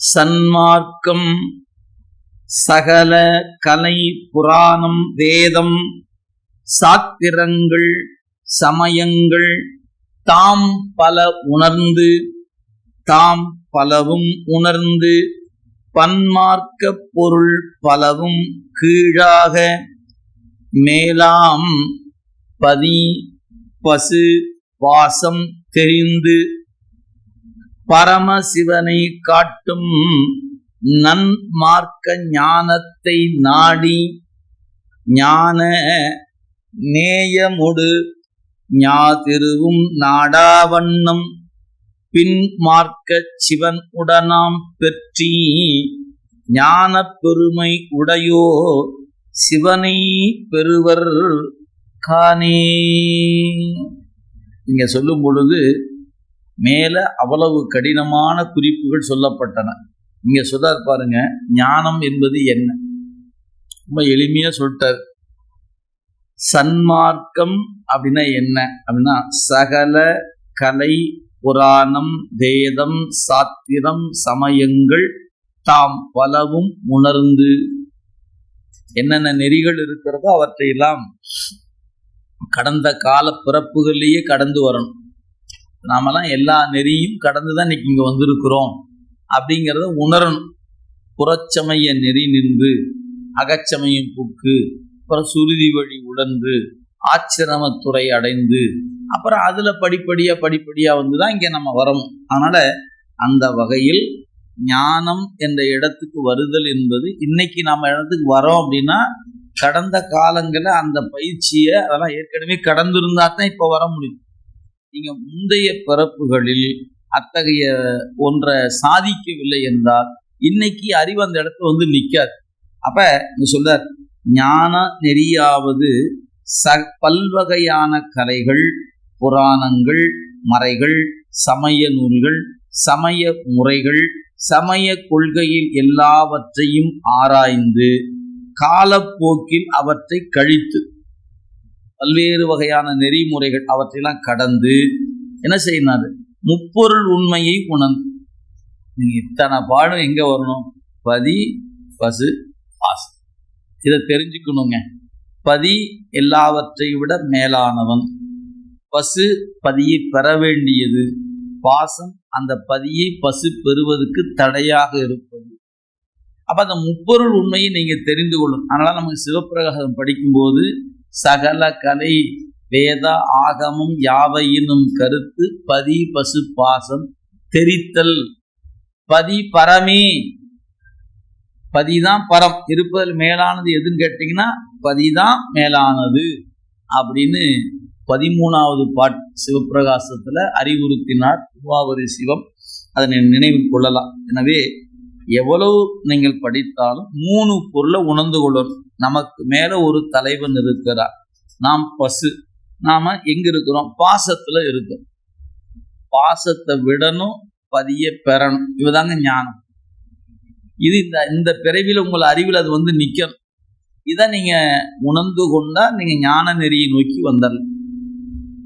சன்மார்க்கம் சகல கலை புராணம் வேதம் சாத்திரங்கள் சமயங்கள் தாம் பல உணர்ந்து தாம் பலவும் உணர்ந்து பன்மார்க்க பொருள் பலவும் கீழாக மேலாம் பதி பசு வாசம் தெரிந்து பரமசிவனை காட்டும் நன்மார்க்க ஞானத்தை நாடி ஞான நேயமுடு ஞாதிருவும் நாடாவண்ணம் பின்மார்க்க சிவன் உடனாம் பெற்றி ஞான பெருமை உடையோ சிவனை பெறுவர் காணே. இங்க சொல்லும் பொழுது மேல அவ்வளவு கடினமான குறிப்புகள் சொல்லப்பட்டன. இங்கே சொல்றார் பாருங்க ஞானம் என்பது என்ன? ரொம்ப எளிமையா சொல்லிட்டார். சன்மார்க்கம் அப்படின்னா என்ன? அப்படின்னா சகல கலை புராணம் வேதம் சாத்திரம் சமயங்கள் தாம் பலவும் உணர்ந்து என்னென்ன நெறிகள் இருக்கிறதோ அவற்றையெல்லாம் கடந்த கால பிறப்புகளிலேயே கடந்து வரணும். நாமெல்லாம் எல்லா நெறியும் கடந்து தான் இன்னைக்கு இங்கே வந்திருக்கிறோம். அப்படிங்கிறத உணரணும். புறச்சமய நெறி நின்று அகச்சமயம் புக்கு அப்புறம் சுருதி வழி உடன்று ஆச்சிரமத்துறை அடைந்து அப்புறம் அதில் படிப்படியாக படிப்படியாக வந்து தான் இங்கே நம்ம வரோம். அதனால் அந்த வகையில் ஞானம் என்ற இடத்துக்கு வருதல் என்பது இன்னைக்கு நம்ம இடத்துக்கு வரோம் அப்படின்னா கடந்த காலங்களில் அந்த பயிற்சியை அதெல்லாம் ஏற்கனவே கடந்திருந்தா தான் இப்போ வர முடியும். நீங்க முந்தைய பிறப்புகளில் அத்தகைய ஒன்றை சாதிக்கவில்லை என்றால் இன்னைக்கு அறிவு அந்த இடத்துல வந்து நிற்காது அப்ப சொல்றார் ஞான நெறியாவது ச பல்வகையான கலைகள் புராணங்கள் மறைகள் சமய நூல்கள் சமய முறைகள் சமய கொள்கையில் எல்லாவற்றையும் ஆராய்ந்து காலப்போக்கில் அவற்றை கழித்து பல்வேறு வகையான நெறிமுறைகள் அவற்றையெல்லாம் கடந்து என்ன செய்யணும் முப்பொருள் உண்மையை உணர்ந்து. நீங்கள் இத்தனை பாடம் எங்கே வரணும்? பதி பசு பாசு இதை தெரிஞ்சுக்கணுங்க. பதி எல்லாவற்றை விட மேலானவன். பசு பதியை பெற வேண்டியது. பாசம் அந்த பதியை பசு பெறுவதற்கு தடையாக இருப்பது. அப்ப அந்த முப்பொருள் உண்மையை நீங்க தெரிந்து கொள்ளும். அதனால நமக்கு சிவப்பிரகாசம் படிக்கும்போது சகல கலை வேத ஆகமும் யாவையினும் கருத்து பதி பசு பாசம் தெரித்தல். பதி பரமே. பதிதான் பரம். இருப்பதில் மேலானது எதுன்னு கேட்டீங்கன்னா பதிதான் மேலானது அப்படின்னு பதிமூணாவது பாட் சிவப்பிரகாசத்துல அறிவுறுத்தினார் திருவாவூரி சிவம். அதனை நினைவில் கொள்ளலாம். எனவே எவ்வளவு நீங்கள் படித்தாலும் மூணு பொருளை உணர்ந்து கொள்ளணும் நமக்கு மேல ஒரு தலைவன் இருக்கிறார். நாம் பசு. நாம எங்க இருக்கிறோம்? பாசத்துல இருக்கோம். பாசத்தை விடணும் பதிய பெறணும். இவதாங்க ஞானம். இது இந்த இந்த பிறவில உங்கள் அறிவில் அது வந்து நிற்கணும் இதை நீங்கள் உணர்ந்து கொண்டா நீங்கள் ஞான நெறியை நோக்கி வந்துடலாம்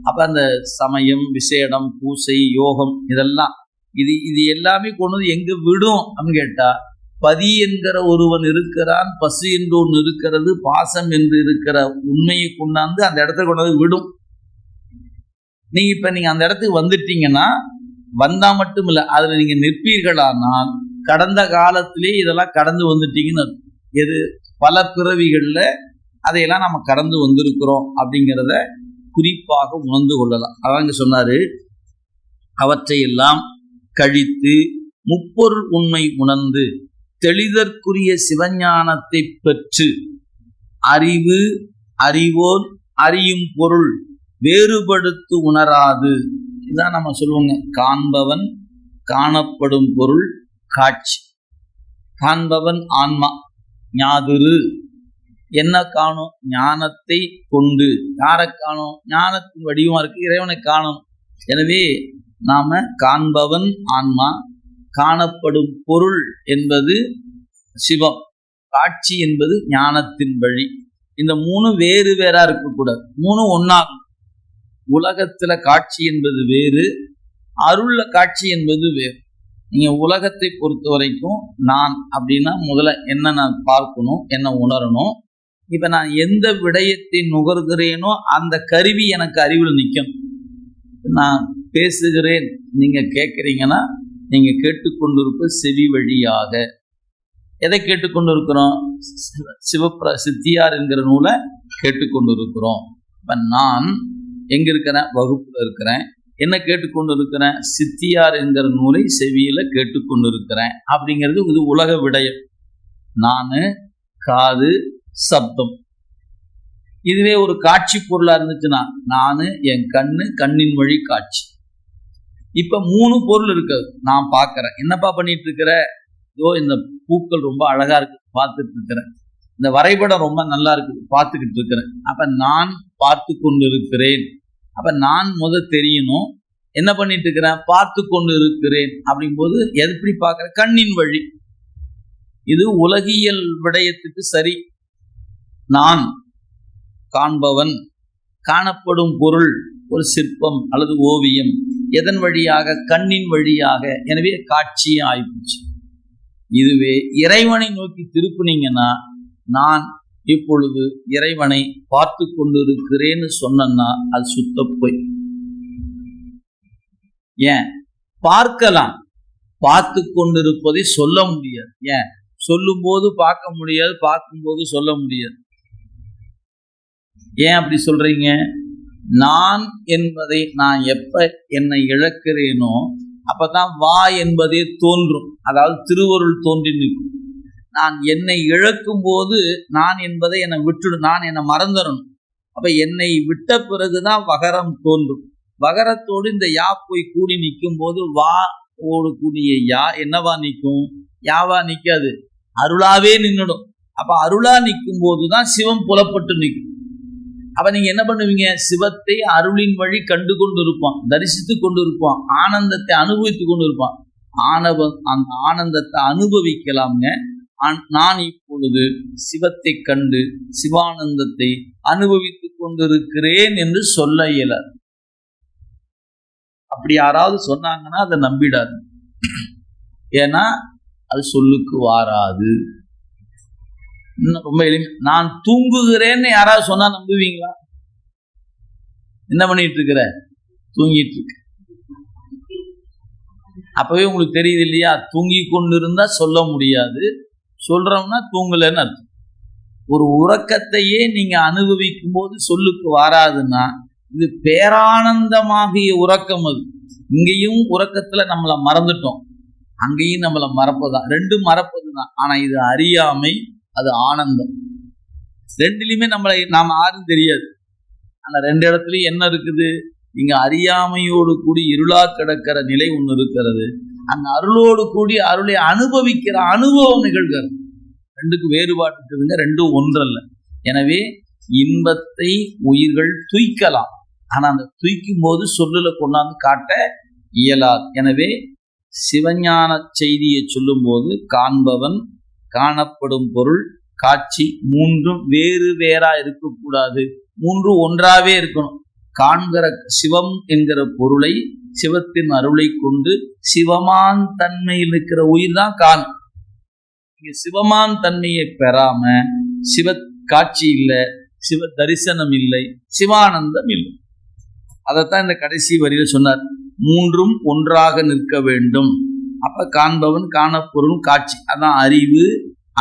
அப்போ அந்த சமயம் விசேடம் பூசை யோகம் இதெல்லாம் இது இது எல்லாமே கொண்டு வந்து எங்க விடும் அப்படின்னு கேட்டா பதி என்கிற ஒருவன் இருக்கிறான் பசு என்று ஒன்று இருக்கிறது பாசம் என்று இருக்கிற உண்மையை கொண்டாந்து அந்த இடத்துல கொண்டாந்து விடும். நீங்க இப்ப நீங்க அந்த இடத்துக்கு வந்துட்டீங்கன்னா வந்தா மட்டும் இல்லை அதுல நீங்க நிற்பீர்களானால் கடந்த காலத்திலே இதெல்லாம் கடந்து வந்துட்டீங்கன்னு எது? பல பிறவிகளில் அதையெல்லாம் நம்ம கடந்து வந்திருக்கிறோம் அப்படிங்கிறத குறிப்பாக உணர்ந்து கொள்ளலாம். அதான் இங்க சொன்னாரு அவற்றையெல்லாம் கழித்து முப்பொருள் உண்மை உணர்ந்து தெளிதற்குரிய சிவஞானத்தை பெற்று அறிவு அறிவோர் அறியும் பொருள் வேறுபடுத்து உணராது. இதான் நம்ம சொல்லுவோங்க. காண்பவன் காணப்படும் பொருள் காட்சி. காண்பவன் ஆன்மா. ஞாதுரு. என்ன காணும்? ஞானத்தை கொண்டு. யாரை காணும்? ஞானத்தின் வடிவமா இருக்கு. இறைவனை காணும். எனவே நாம காண்பவன் ஆன்மா காணப்படும் பொருள் என்பது சிவம் காட்சி என்பது ஞானத்தின் வழி. இந்த மூணு வேறு வேறா இருக்கக்கூடாது. மூணு ஒன்னாகும். உலகத்துல காட்சி என்பது வேறு அருள்ல காட்சி என்பது வேறு. நீங்க உலகத்தை பொறுத்த வரைக்கும் நான் அப்படின்னா முதல்ல என்ன நான் பார்க்கணும் என்ன உணரணும் இப்ப நான் எந்த விடயத்தை நுகர்கிறேனோ அந்த கருவி எனக்கு அறிவில் நிற்கும் நான் பேசுகிறேன். நீங்கள் கேட்குறீங்கன்னா நீங்கள் கேட்டுக்கொண்டிருப்ப செவி வழியாக. எதை கேட்டுக்கொண்டிருக்கிறோம்? இருக்கிறோம் சிவப்ர சித்தியார் என்கிற நூலை கேட்டுக்கொண்டிருக்கிறோம். இப்போ நான் எங்கே இருக்கிறேன்? வகுப்பில் இருக்கிறேன். என்ன கேட்டுக்கொண்டு இருக்கிறேன் சித்தியார் என்கிற நூலை செவியில் கேட்டுக்கொண்டு இருக்கிறேன் அப்படிங்கிறது இது உலக விடயம். நான் காது சப்தம். இதுவே ஒரு காட்சி பொருளாக இருந்துச்சுன்னா நான் என் கண்ணு கண்ணின் வழி காட்சி. இப்ப மூணு பொருள் இருக்குது நான் பார்க்கறேன். என்னப்பா பண்ணிட்டு இருக்கிற இதோ இந்த பூக்கள் ரொம்ப அழகா இருக்கு. பார்த்துட்டு இருக்கிறேன் இந்த வரைபடம் ரொம்ப நல்லா இருக்கு. பார்த்துக்கிட்டு இருக்கிறேன் அப்ப நான் பார்த்து கொண்டு இருக்கிறேன் அப்ப நான் முத தெரியணும். என்ன பண்ணிட்டு இருக்கிறேன் பார்த்து கொண்டு இருக்கிறேன் அப்படிங்கும்போது எப்படி பார்க்குற? கண்ணின் வழி. இது உலகியல் விடயத்துக்கு சரி. நான் காண்பவன். காணப்படும் பொருள். ஒரு சிற்பம் அல்லது ஓவியம். எதன் வழியாக? கண்ணின் வழியாக. எனவே காட்சியே ஆயிப்போச்சு இதுவே இறைவனை நோக்கி திருப்புனீங்கன்னா நான் இப்பொழுது இறைவனை பார்த்து கொண்டிருக்கிறேன்னு சொன்னன்னா அது சுத்த போய். ஏன்? பார்க்கலாம். பார்த்து கொண்டிருப்பதை சொல்ல முடியாது. ஏன்? சொல்லும் போது பார்க்க முடியாது பார்க்கும்போது சொல்ல முடியாது. ஏன் அப்படி சொல்றீங்க? நான் என்பதை நான் எப்ப என்னை இழக்கிறேனோ அப்பதான் வா என்பதே தோன்றும். அதாவது திருவருள் தோன்றி நிற்கும். நான் என்னை இழக்கும் போது நான் என்பதை என்னை விட்டுடும் நான் என்னை மறந்துடணும். அப்ப என்னை விட்ட பிறகுதான் வகரம் தோன்றும். வகரத்தோடு இந்த யா போய் கூடி நிற்கும் போது வா ஓடு கூடிய யா என்னவா நிற்கும்? யாவா நிற்காது? அருளாவே நின்றுடும் அப்ப அருளா நிற்கும் போதுதான் சிவம் புலப்பட்டு நிற்கும். அப்ப நீங்க என்ன பண்ணுவீங்க? சிவத்தை அருளின் வழி கண்டு கொண்டு இருப்பான் தரிசித்து கொண்டு இருப்பான் ஆனந்தத்தை அனுபவித்து கொண்டு இருப்பான் ஆணவ அந்த ஆனந்தத்தை அனுபவிக்கலாம்ங்க. நான் இப்பொழுது சிவத்தை கண்டு சிவானந்தத்தை அனுபவித்துக் கொண்டிருக்கிறேன் என்று சொல்ல இயல. அப்படி யாராவது சொன்னாங்கன்னா அதை நம்பிடாது ஏன்னா அது சொல்லுக்கு வாராது. ரொம்ப எளிமை. நான் தூங்குகிறேன்னு யாராவது சொன்னா நம்புவீங்களா? என்ன பண்ணிட்டு இருக்கிற? தூங்கிட்டு இருக்க. அப்பவே உங்களுக்கு தெரியுது இல்லையா? தூங்கி கொண்டிருந்தா சொல்ல முடியாது. சொல்றோம்னா தூங்கலைன்னு அர்த்தம். ஒரு உறக்கத்தையே நீங்க அனுபவிக்கும் போது சொல்லுக்கு வராதுன்னா இது பேரானந்தமாகிய உறக்கம் அது. இங்கேயும் உறக்கத்துல நம்மளை மறந்துட்டோம். அங்கேயும் நம்மளை மறப்பதுதான் ரெண்டும் மறப்பதுதான். ஆனா இது அறியாமை அது ஆனந்தம். ரெண்டுலையுமே நம்மளை நாம் யாரும் தெரியாது. ஆனால் ரெண்டு இடத்துலையும் என்ன இருக்குது? இங்கே அறியாமையோடு கூடி இருளா கிடக்கிற நிலை ஒன்று இருக்கிறது. அந்த அருளோடு கூடி அருளை அனுபவிக்கிற அனுபவம் நிகழ்கிறது. ரெண்டுக்கும் வேறுபாடு இருக்குதுங்க ரெண்டும் ஒன்றல்ல. எனவே இன்பத்தை உயிர்கள் துய்க்கலாம். ஆனால் அந்த துய்க்கும் போது சொல்லில் கொண்டாந்து காட்ட இயலாது. எனவே சிவஞான செய்தியை சொல்லும்போது காண்பவன் காணப்படும் பொருள் காட்சி மூன்றும் வேறு வேறா இருக்கக்கூடாது. மூன்று ஒன்றாவே இருக்கணும். காண்கிற சிவம் என்கிற பொருளை சிவத்தின் அருளை கொண்டு சிவமான் தன்மையில் இருக்கிற உயிர் தான் காணும் இங்க சிவமான் தன்மையை பெறாம சிவ காட்சி இல்லை சிவ தரிசனம் இல்லை சிவானந்தம் இல்லை. அதைத்தான் இந்த கடைசி வரியில் சொன்னார். மூன்றும் ஒன்றாக நிற்க வேண்டும். அப்ப காண்பவன் காணப்பொருள் காட்சி. அதான் அறிவு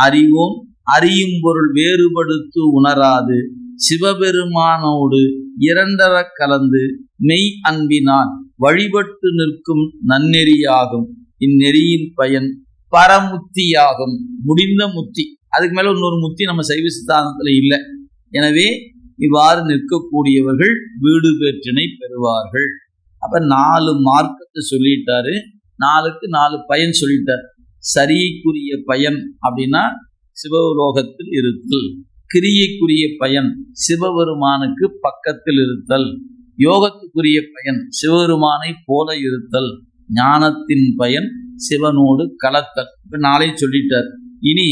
அறிவோம். அறியும் பொருள் வேறுபடுத்து உணராது. சிவபெருமானோடு இரண்டர கலந்து மெய் அன்பினான் வழிபட்டு நிற்கும் நன்னெறியாகும். இந்நெறியின் பயன் பரமுத்தியாகும். முடிந்த முத்தி. அதுக்கு மேல இன்னொரு முத்தி நம்ம சைவ சித்தாந்தத்துல இல்லை. எனவே இவ்வாறு நிற்கக்கூடியவர்கள் வீடு பேற்றினை பெறுவார்கள். அப்ப நாலு மார்க்கத்தை சொல்லிட்டாரு. நாலுக்கு நாலு பயன் சொல்லிட்டார். சரிக்குரிய பயன் அப்படின்னா சிவலோகத்தில் இருத்தல். கிரியைக்குரிய பயன் சிவபெருமானுக்கு பக்கத்தில் இருத்தல். யோகத்துக்குரிய பயன் சிவபெருமானை போல இருத்தல். ஞானத்தின் பயன் சிவனோடு கலத்தல். இப்போ நாளை சொல்லிட்டார். இனி